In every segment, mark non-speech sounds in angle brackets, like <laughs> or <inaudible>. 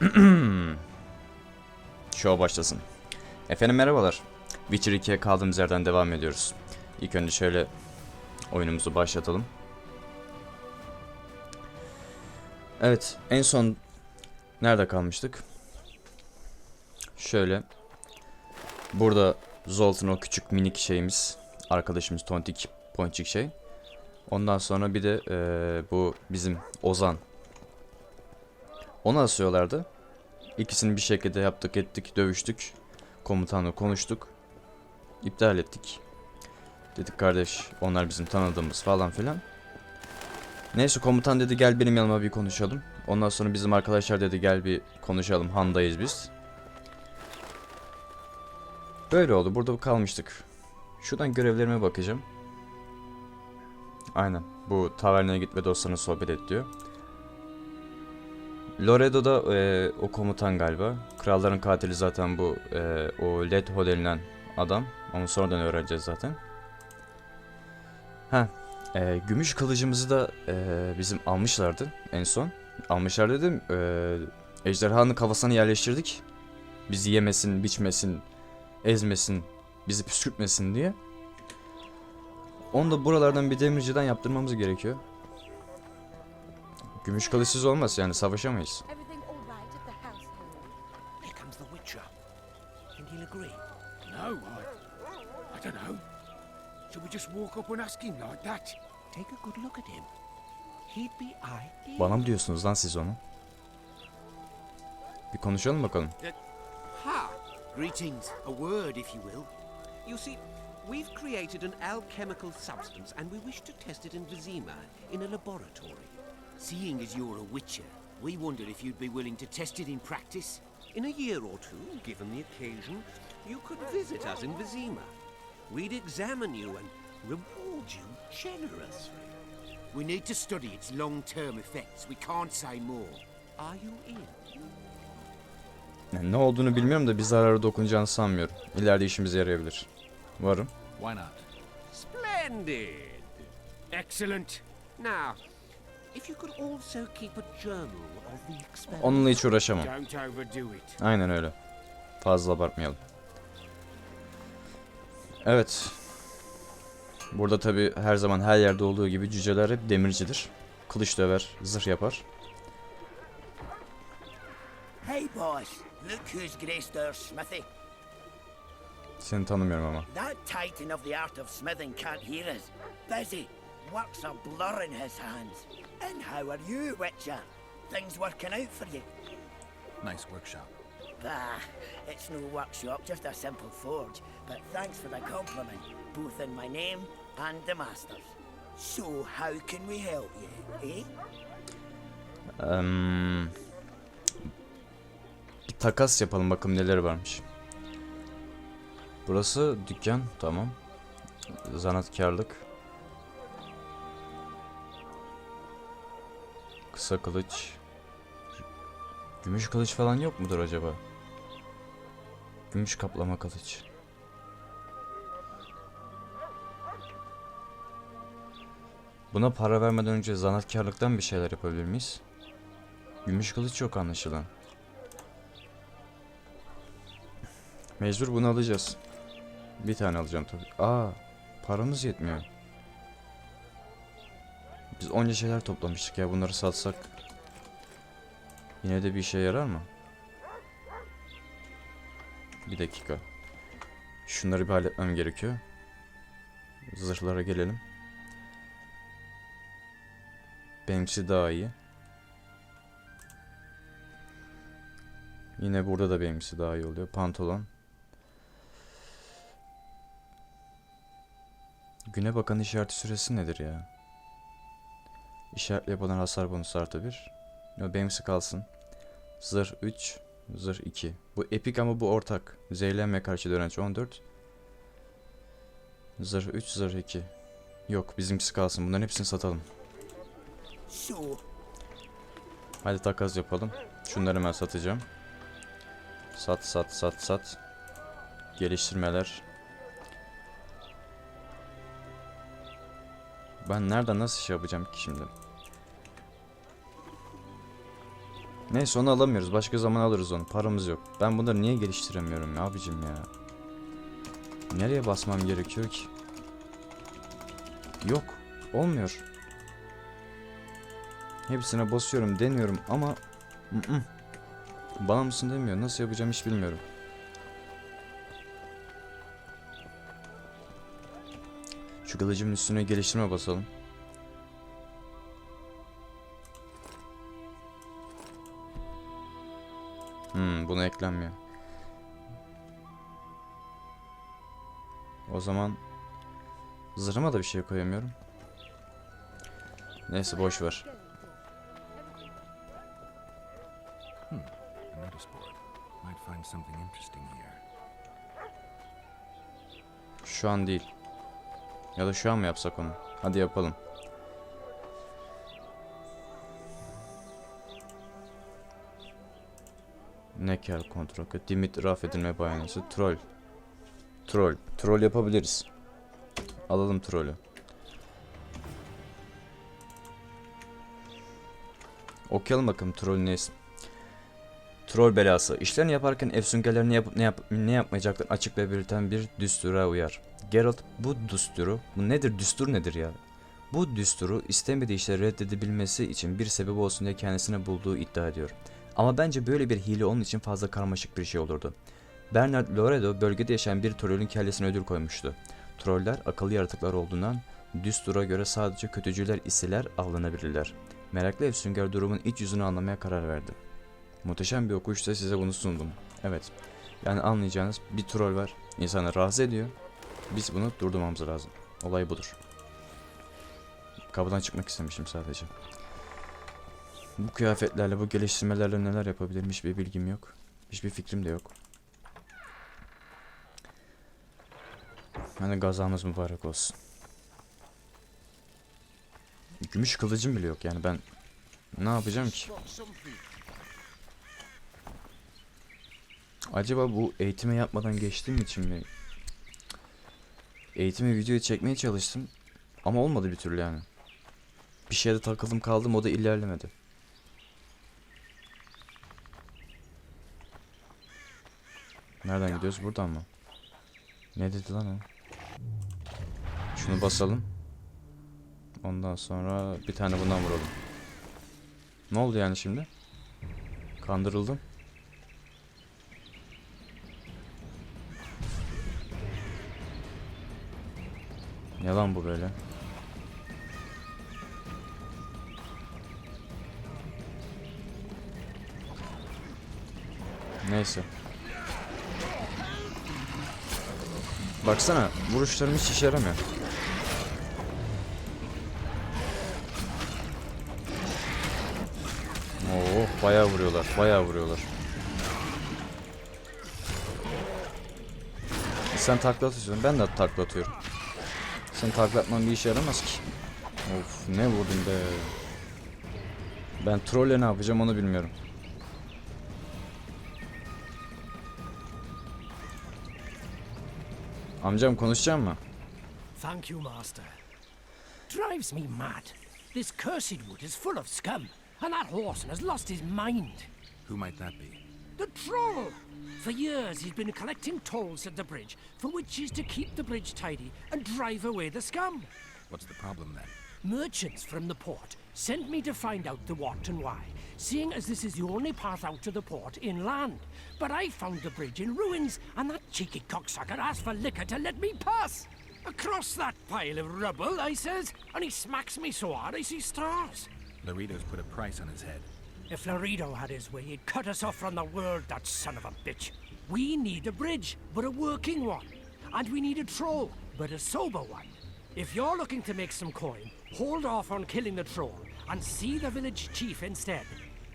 <clears throat> Show başlasın. Efendim merhabalar. Witcher 2'ye kaldığımız yerden devam ediyoruz. İlk önce şöyle oyunumuzu başlatalım. Evet, en son nerede kalmıştık? Şöyle. Burada Zolt'un o küçük minik şeyimiz, arkadaşımız Tontik, Ponçik şey. Ondan sonra bir de eee, bu bizim Ozan. Onu asıyorlardı. İkisini bir şekilde yaptık ettik, dövüştük. Komutanla konuştuk. İptal ettik. Dedik kardeş onlar bizim tanıdığımız falan filan. Neyse komutan dedi gel benim yanıma bir konuşalım. Ondan sonra bizim arkadaşlar dedi gel bir konuşalım. Handayız biz. Böyle oldu. Burada kalmıştık. Şuradan görevlerime bakacağım. Aynen. Bu taverneye git ve dostlarına sohbet et diyor. Loredo'da e, o komutan galiba. Kralların katili zaten bu e, o Ledho denilen adam. Onu sonradan öğreneceğiz zaten. Ha, e, gümüş kılıcımızı da e, bizim almışlardı en son. Almışlar dedim. E, ejderhanın kafasına yerleştirdik. Bizi yemesin, biçmesin, ezmesin, bizi püskürtmesin diye. Onu da buralardan bir demirciden yaptırmamız gerekiyor. Gümüş kılıçsız olmaz yani savaşamayız. Everything all right at the household? Here comes the Witcher. Think he'll agree? No, I, I don't know. Should we just walk up and ask him like that? Take a good look at him. He'd be ideal. Bana mı diyorsunuz lan siz onu? Bir konuşalım bakalım. Ha! Greetings. A word, if you will. You see, we've created an alchemical substance and we wish to test it in Vizima in a laboratory. Seeing as you're a witcher, we wondered if you'd be willing to test it in practice. In a year or two, given the occasion, you could visit us in Vizima. We'd examine you and reward you generously. We need to study its long-term effects. We can't say more. Are you in? Yani ne olduğunu bilmiyorum da bir zararı dokunacağını sanmıyorum. İleride işimize yarayabilir. Varım. Why not? Splendid! Excellent. Now, Onunla hiç uğraşamam. Aynen öyle. Fazla abartmayalım. Evet. Burada tabi her zaman her yerde olduğu gibi cüceler hep demircidir. Kılıç döver, zırh yapar. Hey, boss. Look who's graced our smithy. Seni tanımıyorum ama. That titan of the art of smithing can't hear us. Busy. Works a blur in his hands. And how are you, Witcher? Things working out for you? Nice workshop. Ah, it's no workshop, just a simple forge. But thanks for the compliment, both in my name and the master's. So, how can we help you, eh? Eee, bir takas yapalım bakalım neler varmış. Burası dükkan tamam. Zanaatkarlık. Kısa kılıç. Gümüş kılıç falan yok mudur acaba? Gümüş kaplama kılıç. Buna para vermeden önce zanaatkarlıktan bir şeyler yapabilir miyiz? Gümüş kılıç yok anlaşılan. Mecbur bunu alacağız. Bir tane alacağım tabii. Aa, paramız yetmiyor. Biz onca şeyler toplamıştık ya bunları satsak. Yine de bir işe yarar mı? Bir dakika. Şunları bir halletmem gerekiyor. Zırhlara gelelim. Benimkisi daha iyi. Yine burada da benimkisi daha iyi oluyor. Pantolon. Güne bakan işareti süresi nedir ya? İşaretle yapılan hasar bonusu artı 1. Yo, benimkisi kalsın. Zırh 3, zırh 2. Bu epik ama bu ortak. Zehirlenme karşı direnç 14. Zırh 3, zırh 2. Yok bizimkisi kalsın. Bunların hepsini satalım. Hadi takas yapalım. Şunları hemen satacağım. Sat sat sat sat. Geliştirmeler. Ben nereden nasıl şey yapacağım ki şimdi? Neyse onu alamıyoruz. Başka zaman alırız onu. Paramız yok. Ben bunları niye geliştiremiyorum ya abicim ya? Nereye basmam gerekiyor ki? Yok. Olmuyor. Hepsine basıyorum, deniyorum ama bana mısın demiyor. Nasıl yapacağım hiç bilmiyorum. Kılıcımın üstüne geliştirme basalım. Hmm, buna eklenmiyor. O zaman zırhıma da bir şey koyamıyorum. Neyse boş ver. Here. Şu an değil. Ya da şu an mı yapsak onu? Hadi yapalım. Neker kontrol. Dimit raf edilme bayanesi. Troll. Troll. Troll yapabiliriz. Alalım trolü. Okuyalım bakalım troll neyse. Troll belası. İşlerini yaparken efsüngeler ne yapıp ne, yap ne yapmayacaklarını açık ve belirten bir düstura uyar. Geralt bu düsturu, bu nedir düstur nedir ya? Bu düsturu istemediği işleri reddedebilmesi için bir sebep olsun diye kendisine bulduğu iddia ediyor. Ama bence böyle bir hile onun için fazla karmaşık bir şey olurdu. Bernard Loredo bölgede yaşayan bir trollün kellesine ödül koymuştu. Troller akıllı yaratıklar olduğundan düstura göre sadece kötücüler iseler avlanabilirler. Meraklı Efsünger durumun iç yüzünü anlamaya karar verdi. Muhteşem bir okuyuşta size bunu sundum. Evet. Yani anlayacağınız bir troll var. İnsanı rahatsız ediyor. Biz bunu durdurmamız lazım. Olay budur. Kapıdan çıkmak istemişim sadece. Bu kıyafetlerle, bu geliştirmelerle neler yapabilirim hiçbir bilgim yok. Hiçbir fikrim de yok. Hani gazamız mübarek olsun. Gümüş kılıcım bile yok yani ben ne yapacağım ki? Acaba bu eğitimi yapmadan geçtiğim için mi? Eğitimi videoya çekmeye çalıştım ama olmadı bir türlü yani. Bir şeyde takıldım kaldım o da ilerlemedi. Nereden gidiyoruz? Buradan mı? Ne dedi lan o? Şunu basalım. Ondan sonra bir tane bundan vuralım. Ne oldu yani şimdi? Kandırıldım. Ne lan bu böyle? Neyse. Baksana vuruşlarım hiç işe yaramıyor. Oo bayağı vuruyorlar, bayağı vuruyorlar. Sen takla atıyorsun, ben de takla atıyorum. Sen taklatman bir işe yaramaz ki. Of ne vurdum be. Ben trolle ne yapacağım onu bilmiyorum. Amcam konuşacak mı? Thank you, Master. Drives me mad. This cursed wood is full of scum, and that horseman has lost his mind. Who might that be? The troll! For years he's been collecting tolls at the bridge, for which is to keep the bridge tidy and drive away the scum. What's the problem then? Merchants from the port sent me to find out the what and why, seeing as this is the only path out to the port inland. But I found the bridge in ruins, and that cheeky cocksucker asked for liquor to let me pass. Across that pile of rubble, I says, and he smacks me so hard I see stars. Laredo's put a price on his head. If Laredo had his way, he'd cut us off from the world, that son of a bitch. We need a bridge, but a working one. And we need a troll, but a sober one. If you're looking to make some coin, hold off on killing the troll and see the village chief instead.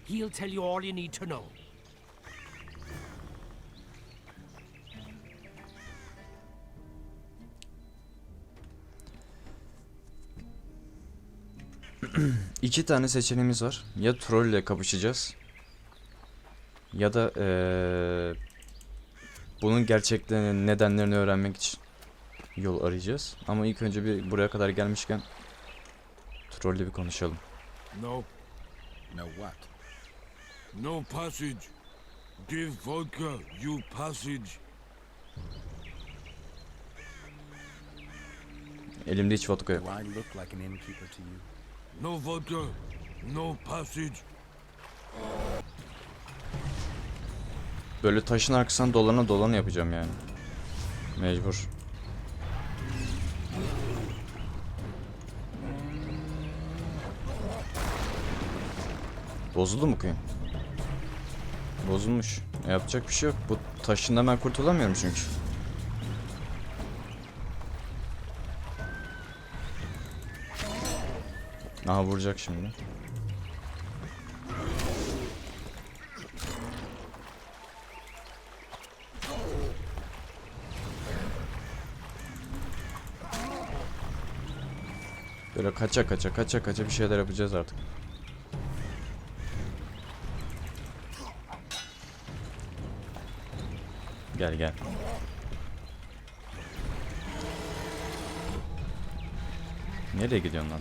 He'll tell you all you need to know. <clears throat> İki tane seçeneğimiz var. Ya troll ile kapışacağız. Ya da eee, bunun gerçeklerini, nedenlerini öğrenmek için yol arayacağız. Ama ilk önce bir buraya kadar gelmişken trolle bir konuşalım. No. No what? No passage. Give vodka, you passage. Elimde hiç vodka yok. Do I look like an innkeeper to you? No vodka, no passage. Böyle taşın arkasından dolana dolana yapacağım yani. Mecbur. Bozuldu mu kıyım? Bozulmuş. Yapacak bir şey yok. Bu taşından ben kurtulamıyorum çünkü. Aha vuracak şimdi. Böyle kaça kaça kaça kaça bir şeyler yapacağız artık. Gel gel. Nereye gidiyorsun lan?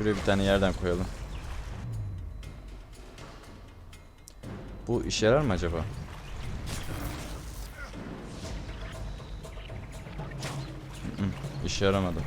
Şuraya bir tane yerden koyalım. Bu işe yarar mı acaba? İşe yaramadı.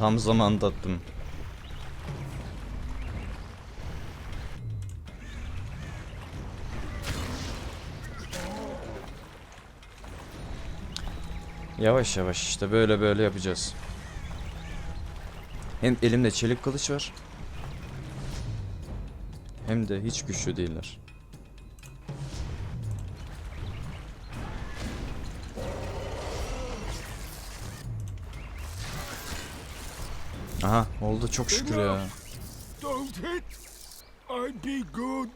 Tam zamanda attım. Yavaş yavaş işte böyle böyle yapacağız. Hem elimde çelik kılıç var. Hem de hiç güçlü değiller. Aha oldu çok şükür ya. Don't hit. I'd be good.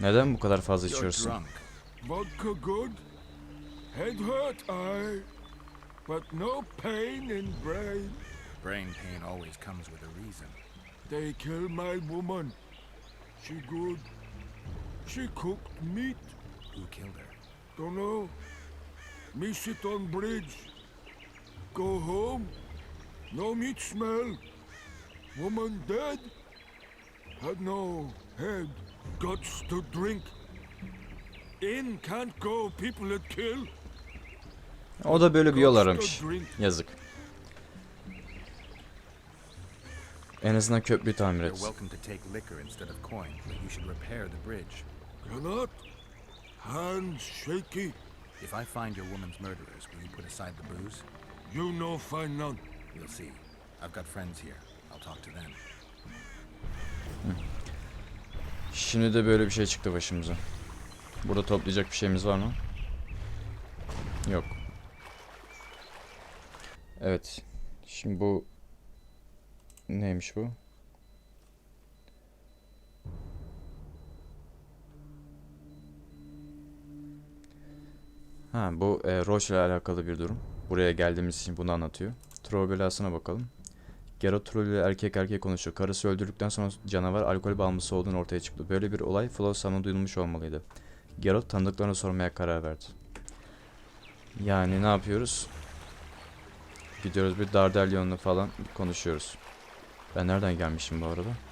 Neden bu kadar fazla içiyorsun? Vodka good. Head hurt, aye. But no pain in brain. Brain pain always comes with a reason. They kill my woman. She good. She cooked meat. Who killed her? Don't know. Me sit on bridge. Go home. No meat smell. Woman dead. Had no head. Guts to drink. In can't go. People that kill. O da böyle bir yol aramış. Yazık. En azından köprüyü tamir You're et. welcome to take liquor instead of coin, but you should repair the bridge. Cannot. Hands shaky. If I find your woman's murderers, will you put aside the booze? You no find none. We'll see. I've got friends here. I'll talk to them. Şimdi de böyle bir şey çıktı başımıza. Burada toplayacak bir şeyimiz var mı? Yok. Evet. Şimdi bu neymiş bu? Ha bu e, Roche ile alakalı bir durum. Buraya geldiğimiz için bunu anlatıyor. Troll belasına bakalım. Geralt Troll ile erkek erkeğe konuşuyor. Karısı öldürdükten sonra canavar alkol bağımlısı olduğunu ortaya çıktı. Böyle bir olay Flossam'a duyulmuş olmalıydı. Geralt tanıdıklarına sormaya karar verdi. Yani ne yapıyoruz? Gidiyoruz bir Dardelyon'la falan konuşuyoruz. Ben nereden gelmişim bu arada?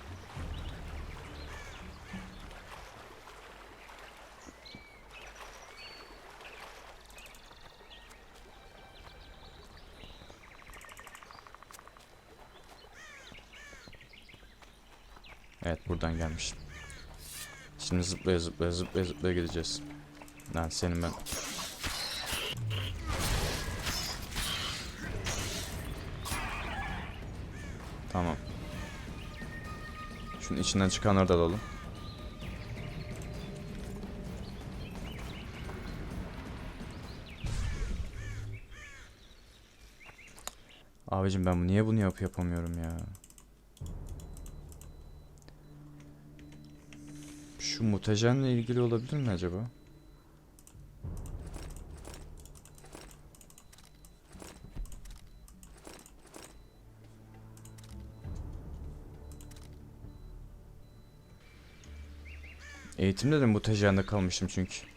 Evet buradan gelmişim. Şimdi zıplaya zıplaya zıplaya zıplaya gideceğiz. Lan senin ben. Tamam. Şunun içinden çıkanları da alalım. Abicim ben niye bunu yap yapamıyorum ya? Şu mutajenle ilgili olabilir mi acaba? Eğitimde de mutajende kalmıştım çünkü.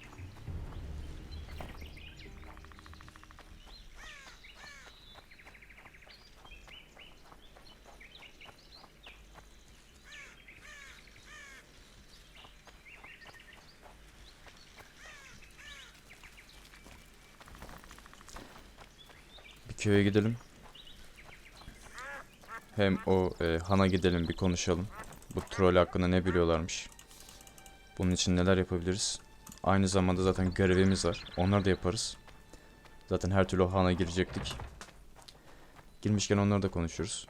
Köye gidelim. Hem o e, hana gidelim bir konuşalım. Bu troll hakkında ne biliyorlarmış. Bunun için neler yapabiliriz? Aynı zamanda zaten görevimiz var. Onları da yaparız. Zaten her türlü o hana girecektik. Girmişken onları da konuşuruz.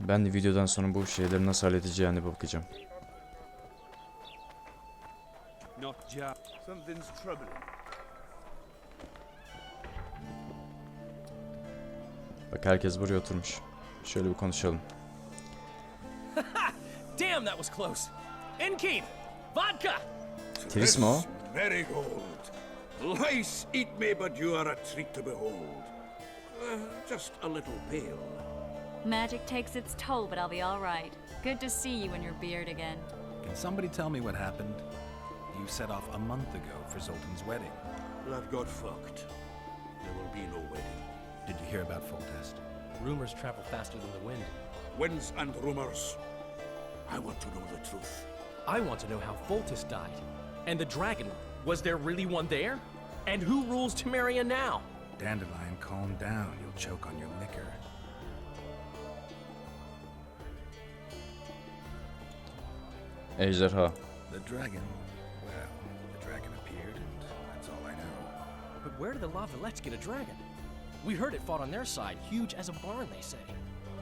Ben de videodan sonra bu şeyleri nasıl halledeceğine bakacağım. Something's troubling. Bak herkes buraya oturmuş. Şöyle bir konuşalım. <laughs> Damn, that was close. Innkeep, vodka. Tris mi o? Marigold. Lice eat me, but you are a treat to behold. Uh, just a little pale. Magic takes its toll, but I'll be all right. Good to see you in your beard again. Can somebody tell me what happened? You set off a month ago for Zoltan's wedding. That got fucked. There will be no wedding. Did you hear about Foltest? Rumors travel faster than the wind. Winds and rumors. I want to know the truth. I want to know how Foltus died. And the dragon, was there really one there? And who rules Temeria now? Dandelion, calm down. You'll choke on your liquor. Ejderha. The dragon. Well, the dragon appeared, and that's all I know. But where did the Lavalettes get a dragon? We heard it fought on their side, huge as a barn, they say.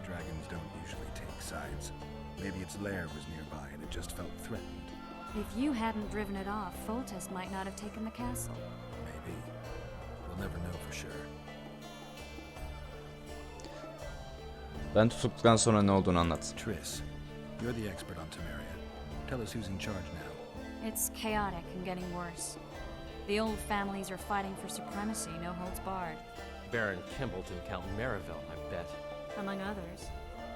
Dragons don't usually take sides. Maybe its lair was nearby and it just felt threatened. If you hadn't driven it off, Foltest might not have taken the castle. Maybe. We'll never know for sure. Ben tutuktan sonra ne olduğunu anlat. Triss, you're the expert on Temeria. Tell us who's in charge now. It's chaotic and getting worse. The old families are fighting for supremacy, no holds barred, Baron Kimbleton, Count Merivale, I bet. among others.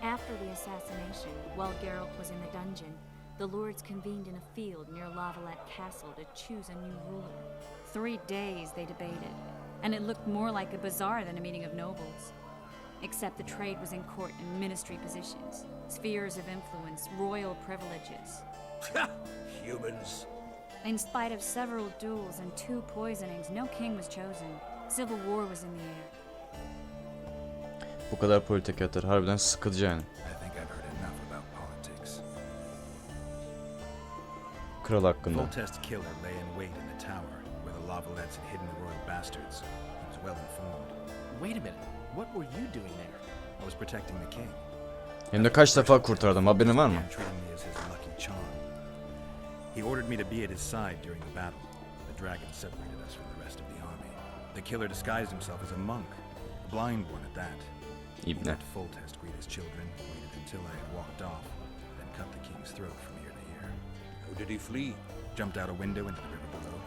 After the assassination, while Geralt was in the dungeon, the lords convened in a field near Lavalette Castle to choose a new ruler. Three days they debated, and it looked more like a bazaar than a meeting of nobles. Except the trade was in court and ministry positions, spheres of influence, royal privileges. Humans. In spite of several duels and two poisonings, no king was chosen. Civil war was in the air. Bu kadar politik yeter. Harbiden sıkıcı yani. Kral hakkında. Foltest killer lay in wait in the tower where the Lavalettes had hidden the royal bastards. He was well informed. Wait a minute, what were you doing there? I was protecting the king. Hem de kaç defa kurtardım. Haberin var mı? He ordered me to be at his side during the battle. The dragon separated us from the the killer disguised himself as a monk, a blind one at that. He İbne. let Foltest greet his children, waited until I had walked off, then cut the king's throat from ear to ear. How did he flee? Jumped out a window into the river below.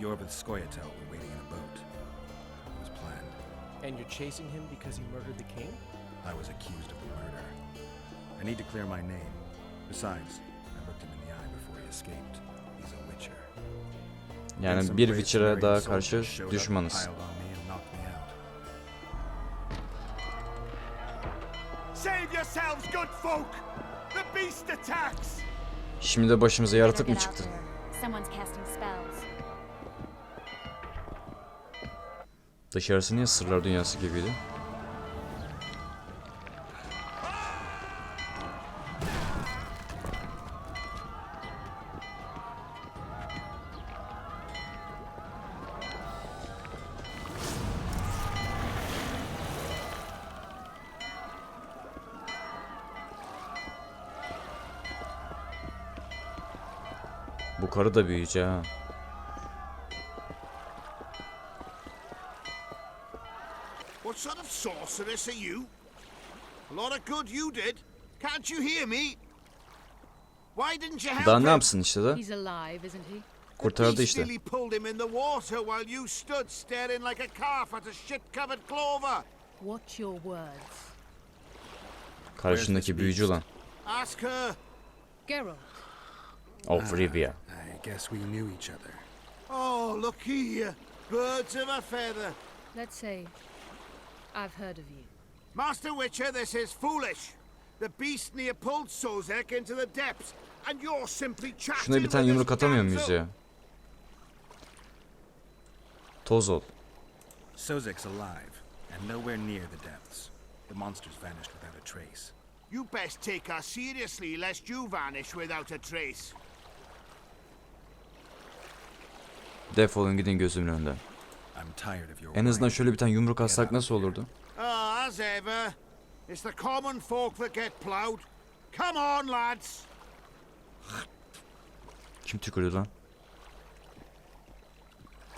Yor with Skoyatel were waiting in a boat. It was planned. And you're chasing him because he murdered the king? I was accused of the murder. I need to clear my name. Besides, I looked him in the eye before he escaped. Yani bir Witcher'a daha karşı düşmanız. Şimdi de başımıza yaratık mı çıktı? Dışarısı niye sırlar dünyası gibiydi? Da büyüyücü ha. sorceress are you? A lot of good you did. Can't you hear me? Why didn't you help Daha ne yapsın işte da? He's alive, isn't he? Kurtardı işte. nearly pulled him in the water while you stood staring like a calf at a shit-covered clover. Watch your words. Karşındaki büyücü lan. Ask her. Geralt, Oh, of Rivia. Uh, I guess we knew each other. Oh, look here. Birds of a feather. let's say I've heard of you. Master Witcher, this is foolish. The beast near pulled Sozek into the depths, and you're simply chatting Şuna bir tane with yumruk this atamıyor muyuz ya? Toz ol. Sozek's alive, and nowhere near the depths. The monsters vanished without a trace. You best take us seriously, lest you vanish without a trace. Defolun gidin gözümün önünden. En azından şöyle bir tane yumruk atsak nasıl olurdu? Ah, as ever. It's the common folk that get ploughed. Come on, lads. Kim tükürdü lan?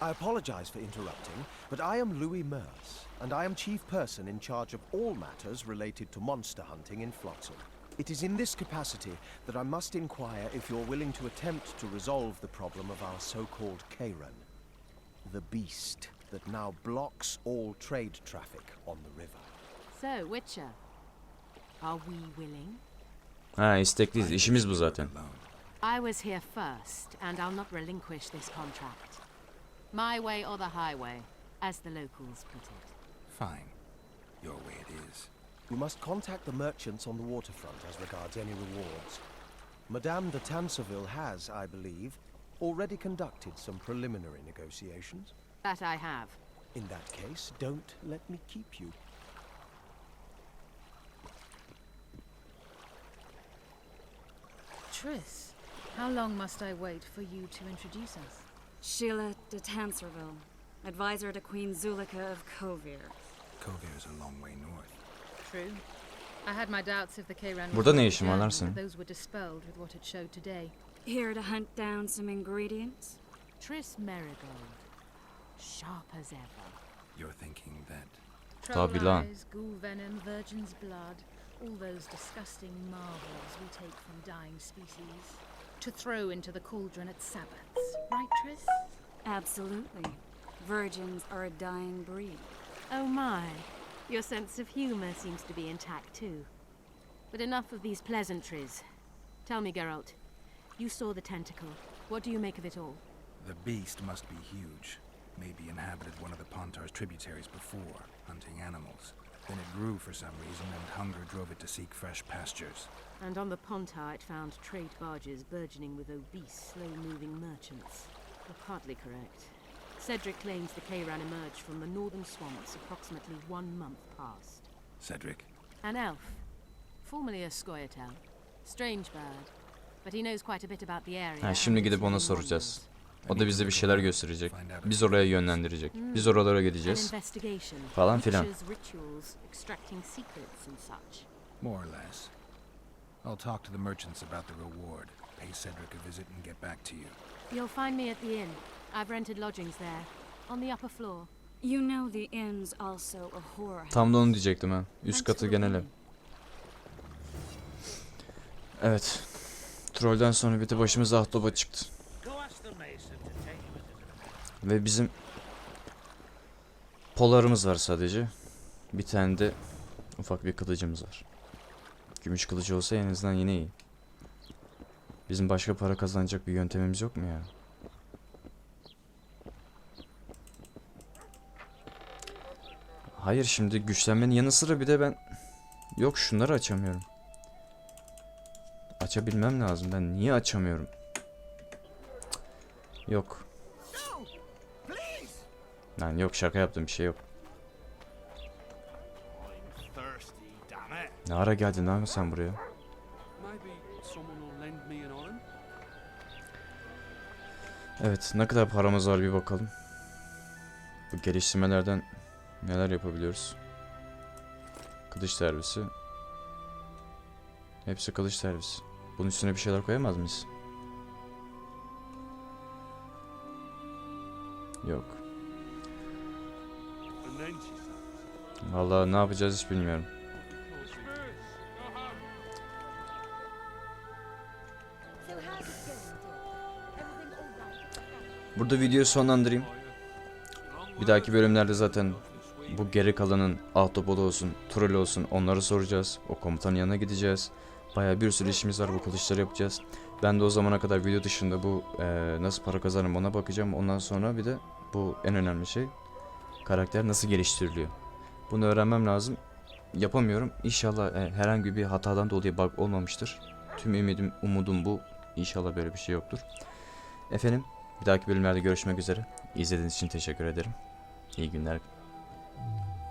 I apologize for interrupting, but I am Louis Merce, and I am chief person in charge of all matters related to monster hunting in Flotsam. It is in this capacity that I must inquire if you're willing to attempt to resolve the problem of our so-called Karen, the beast that now blocks all trade traffic on the river. So, Witcher, are we willing? Ah, ha istekliyiz. İşimiz bu zaten. I was here first, and I'll not relinquish this contract. My way or the highway, as the locals put it. Fine. Your way it is. You must contact the merchants on the waterfront as regards any rewards. Madame de Tanserville has, I believe, already conducted some preliminary negotiations. That I have. In that case, don't let me keep you. Triss, how long must I wait for you to introduce us? Sheila de Tanserville, advisor to Queen Zulika of Kovir. Kovir is a long way north. True. I had my doubts if the Kayran Burada ne işin var lan senin? Those were dispelled with what it showed today. Here to hunt down some ingredients? Triss Marigold, sharp as ever. You're thinking that Troll Tabii lan. ghoul venom, virgin's blood, all those disgusting marvels we take from dying species to throw into the cauldron at Sabbaths, right, Triss? Absolutely. Virgins are a dying breed. Oh my. Your sense of humor seems to be intact too. But enough of these pleasantries. Tell me, Geralt. You saw the tentacle. What do you make of it all? the beast must be huge. Maybe inhabited one of the Pontar's tributaries before, hunting animals. Then it grew for some reason, and hunger drove it to seek fresh pastures. And on the Pontar it found trade barges burgeoning with obese, slow-moving merchants. You're partly correct. Cedric claims the Kayran emerged from the northern swamps approximately one month past. Cedric, An elf, formerly a Scoia'tael. Strange bird, but he knows quite a bit about the area. Ha, şimdi gidip ona soracağız. O da bize bir şeyler gösterecek. Biz oraya yönlendirecek. Biz oralara gideceğiz. Falan filan. More or less. I'll talk to the merchants about the reward, pay Cedric a visit, and get back to you. You'll find me at the inn. I've rented lodgings there, on the upper floor. You know the inn's also a whorehouse. Tam da onu diyecektim ha. Üst katı for the genel ev. warning. Evet. Trollden sonra bir de başımıza ahtoba çıktı. Ve bizim polarımız var sadece. Bir tane de ufak bir kılıcımız var. Gümüş kılıcı olsa en azından yine iyi. Bizim başka para kazanacak bir yöntemimiz yok mu ya? Hayır şimdi güçlenmenin yanı sıra bir de ben yok şunları açamıyorum. Açabilmem lazım ben niye açamıyorum? Yok. Lan yok şaka yaptım bir şey yok. Ne ara geldin lan sen buraya? Evet ne kadar paramız var bir bakalım. Bu geliştirmelerden neler yapabiliyoruz? Kılıç servisi. Hepsi kılıç servisi. Bunun üstüne bir şeyler koyamaz mıyız? Yok. Vallahi ne yapacağız hiç bilmiyorum. Burada videoyu sonlandırayım. Bir dahaki bölümlerde zaten bu geri kalanın Ahtapot olsun, Troll olsun onları soracağız. O komutanın yanına gideceğiz. Baya bir sürü işimiz var bu kılıçları yapacağız. Ben de o zamana kadar video dışında bu eee, nasıl para kazanırım ona bakacağım. Ondan sonra bir de bu en önemli şey karakter nasıl geliştiriliyor. Bunu öğrenmem lazım. Yapamıyorum. İnşallah e, herhangi bir hatadan dolayı bug olmamıştır. Tüm ümidim, umudum bu. İnşallah böyle bir şey yoktur. Efendim, bir dahaki bölümlerde görüşmek üzere. İzlediğiniz için teşekkür ederim. İyi günler. 음.